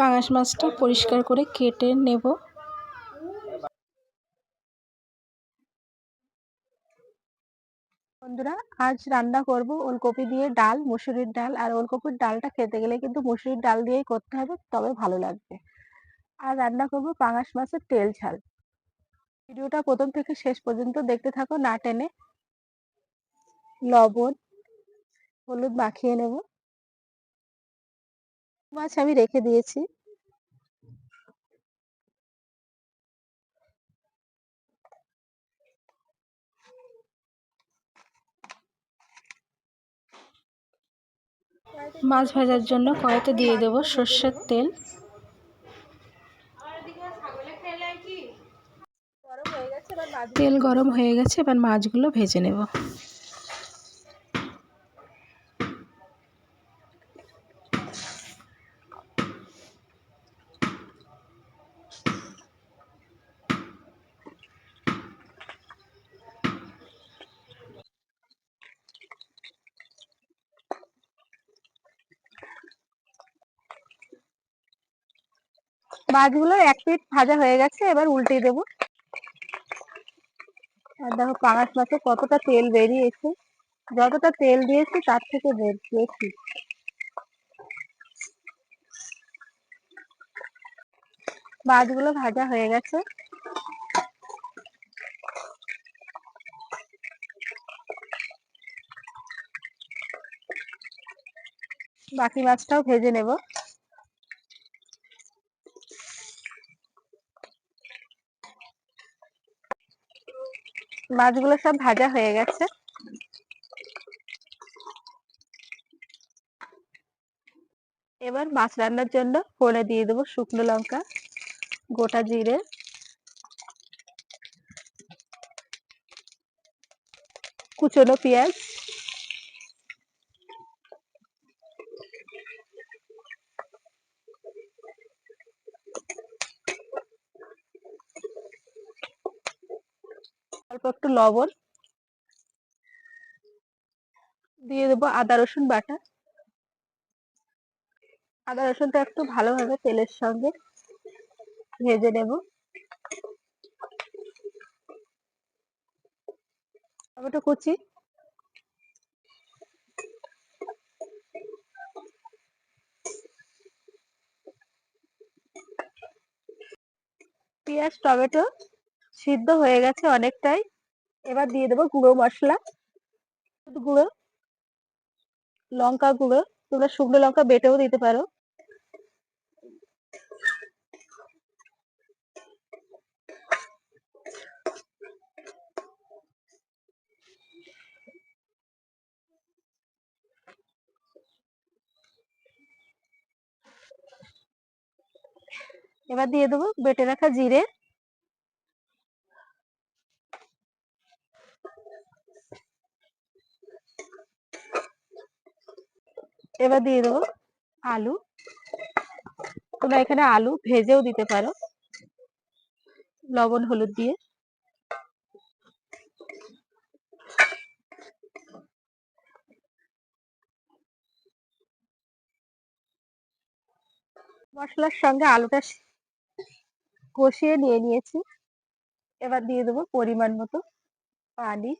পাঙাশ মাছটা পরিষ্কার করে কেটে নেব। বন্ধুরা, আজ রান্না করব ওলকপি দিয়ে ডাল, মুসুরির ডাল। আর ওলকপির ডালটা খেতে গেলে কিন্তু মুসুরির ডাল দিয়েই করতে হবে, তবে ভালো লাগবে। আর রান্না করব পাঙাশ মাছের তেল ঝাল। ভিডিওটা প্রথম থেকে শেষ পর্যন্ত দেখতে থাকো, না টেনে। লবণ, হলুদ মাখিয়ে নেব। মাছ আমি রেখে দিয়েছি। মাছ ভাজার জন্য কড়াইতে দিয়ে দেব সর্ষের তেল। তেল গরম হয়ে গেছে, এবার মাছগুলো ভেজে নেব। মাছগুলো এক পিঠ ভাজা হয়ে গেছে, এবার উল্টে দেবো। আর দেখো পাঙাশ মাছে কতটা তেল বেরিয়েছে। যতটা তেল দিয়েছি, তার থেকে বেশি মাছগুলো ভাজা হয়ে গেছে। বাকি মাছটাও ভেজে নেব। মাছগুলো সব ভাজা হয়ে গেছে। এবার মাছ রান্নার জন্য ফোড়ে দিয়ে দেবো শুকনো লঙ্কা, গোটা জিরে। কুচনো পেঁয়াজ একটু লবণ দিয়ে দেবো আদা, রসুন বাটা। আদা, রসুনটা একটু ভালোভাবে তেলের সঙ্গে ভেজে নেব। টমেটো কুচি। পেঁয়াজ, টমেটো সিদ্ধ হয়ে গেছে অনেকটাই। এবার দিয়ে দেবো গুঁড়ো মশলা গুঁড়ো, লঙ্কা গুঁড়ো, তোমরা শুকনো লঙ্কা বেটেও দিতে পারো। এবার দিয়ে দেবো বেটে রাখা জিরে। এবার দিয়ে দেবো আলু, তোমরা এখানে আলু ভেজেও দিতে পারো। লবণ, হলুদ দিয়ে। মশলার সঙ্গে আলুটা কষিয়ে নিয়ে নিয়েছি। এবার দিয়ে দেবো পরিমাণ মতো পানি।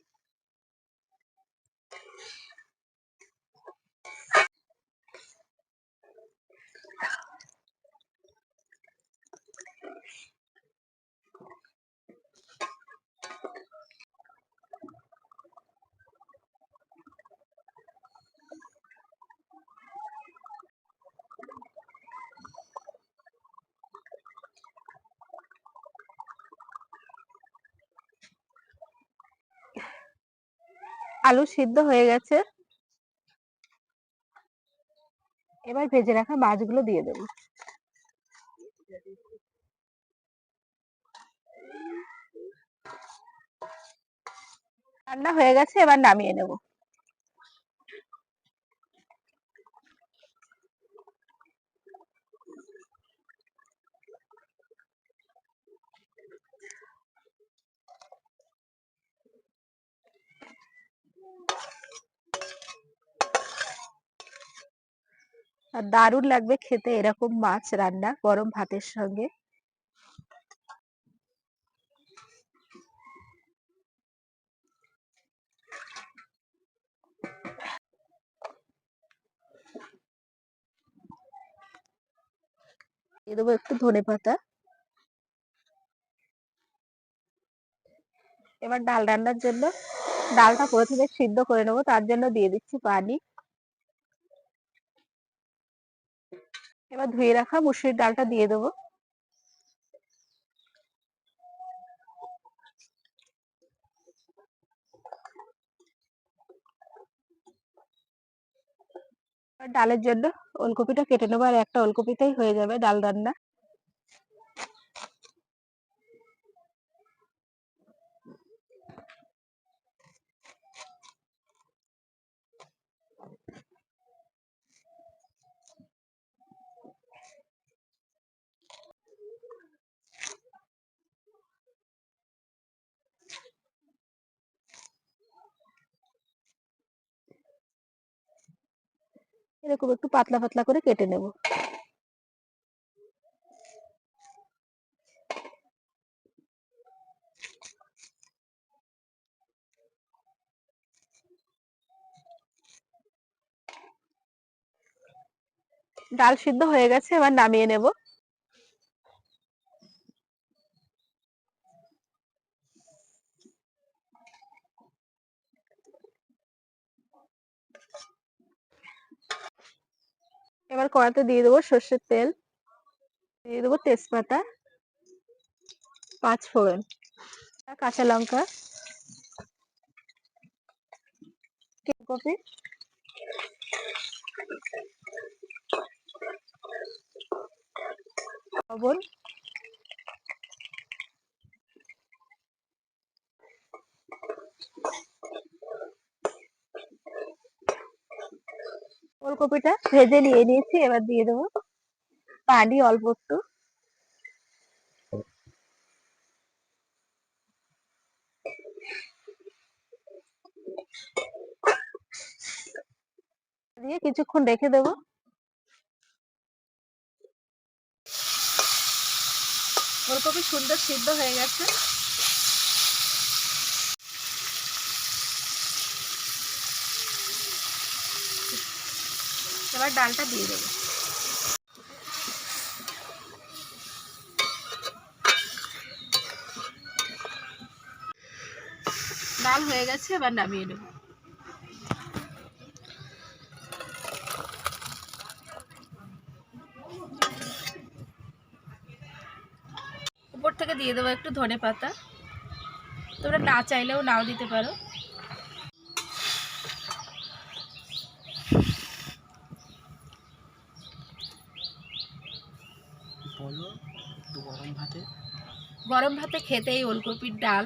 আলু সিদ্ধ হয়ে গেছে। এবার ভেজে রাখা মাছগুলো দিয়ে দেব। রান্না হয়ে গেছে, এবার নামিয়ে নেব। দারুণ লাগবে খেতে এরকম মাছ রান্না গরম ভাতের সঙ্গে। দেবো একটু ধনেপাতা এবার ডাল রান্নার জন্য ডালটা প্রথমে সিদ্ধ করে নেব, তার জন্য দিয়ে দিচ্ছি পানি। এবার ধুয়ে রাখা মুসুরির ডালটা দিয়ে দেবো। ডালের জন্য ওলকপিটা কেটে নেব আর একটা ওলকপিতেই হয়ে যাবে ডাল রান্না। এরকম একটু পাতলা পাতলা করে কেটে নেব। ডাল সিদ্ধ হয়ে গেছে এবার নামিয়ে নেব। এবার কড়াতে দিয়ে দেবো সর্ষের তেল। দিয়ে দেবো তেজপাতা, পাঁচ ফোড়ন কাঁচা লঙ্কা। কপি লবণ। ফুলকপিটা ভেজে নিয়ে নিয়েছি, এবার দিয়ে দেবো পানি অল্প একটু। দিয়ে কিছুক্ষণ রেখে দেবো। ফুলকপি সুন্দর সিদ্ধ হয়ে গেছে। এবার ডালটা দিয়ে দেবো। ডাল হয়ে গেছে, এবার নামিয়ে নেব। উপর থেকে দিয়ে দেবো একটু ধনে পাতা। তোমরা না চাইলেও নাও দিতে পারো বলো একটু গরম ভাতে গরম ভাতে খেতে এই ওলকপির ডাল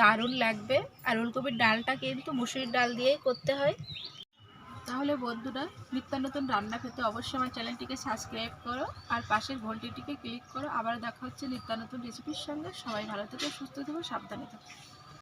দারুণ লাগবে। আর ওলকপির ডালটা কিন্তু মুসুরির ডাল দিয়েই করতে হয়। তাহলে বন্ধুরা, নিত্য নতুন রান্না খেতে অবশ্যই আমার চ্যানেলটিকে সাবস্ক্রাইব করো আর পাশের ঘন্টিটিকে ক্লিক করো। আবার দেখা হচ্ছে নিত্য নতুন রেসিপির সঙ্গে। সবাই ভালো থেকে, সুস্থ থেকো, সাবধানে থেকো।